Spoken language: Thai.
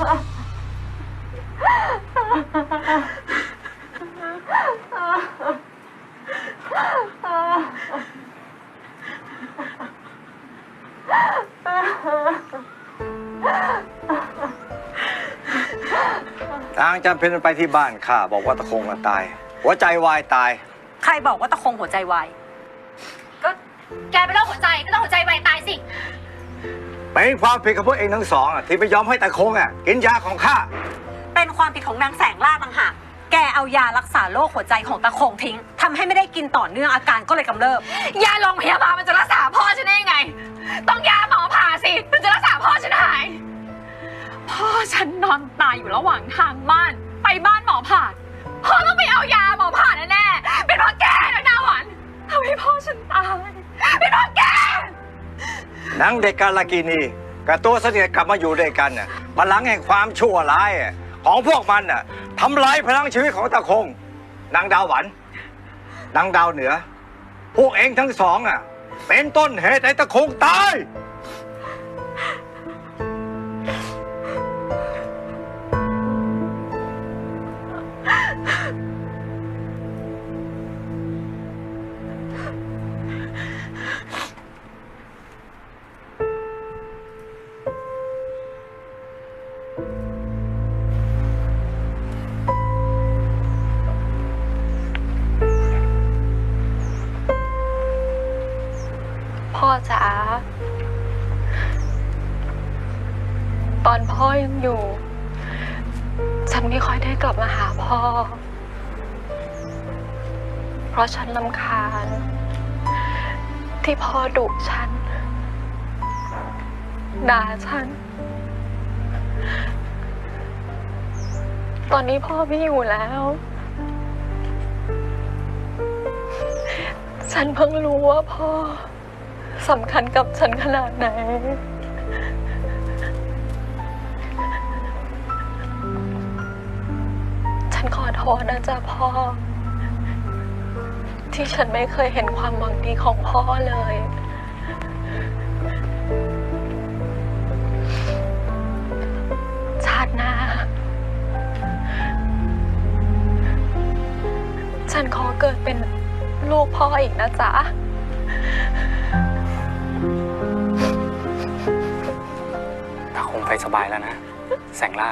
นางจำเป็นไปที่บ้านข้าบอกว่าตะคงน่ะตาย หัวใจวายตาย ใครบอกว่าตะคงหัวใจวาย ก็แกเป็นโรคหัวใจก็ต้องหัวใจวายตายสิ เป็นความผิดของพวกเองทั้งสองอะที่ไม่ยอมให้ตะคงอะกินยาของข้าเป็นความผิดของนางแสงล่าต่างหากแกเอายารักษาโรคหัวใจของตะคงทิ้งทำให้ไม่ได้กินต่อเนื่องอาการก็เลยกำเริบ ยาโรงพยาบาลมันจะรักษาพ่อฉันได้ยังไง ต้องยาหมอผ่าสิ มันจะรักษาพ่อฉันหาย พ่อฉันนอนตายอยู่ระหว่างทางบ้าน ไปบ้านหมอผ่าพ่อต้องไปเอายาหมอผ่า นางเด็กกาลากินีกับตัวเสนียดกลับมาอยู่ด้วยกันน่ะพลังแห่งความชั่วร้ายอะของพวกมันน่ะทำลายพลังชีวิตของตะคงนางดาวหวันนางดาวเหนือ พวกเองทั้งสองอะ เป็นต้นเหตุให้ตะคงตาย พ่อจ๋า ตอนพ่อยังอยู่ ฉันไม่ค่อยได้กลับมาหาพ่อ เพราะฉันลำคาญ ที่พ่อดุฉันด่าฉัน ตอนนี้พ่อไม่อยู่แล้ว ฉันเพิ่งรู้ว่าพ่อสำคัญกับฉันขนาดไหน ฉันขอโทษนะจ๊ะพ่อ ที่ฉันไม่เคยเห็นความหวังดีของพ่อเลย เกิดเป็นลูกพ่ออีกนะจ๊ะ ตาคงไปสบายแล้วนะ แสงล่า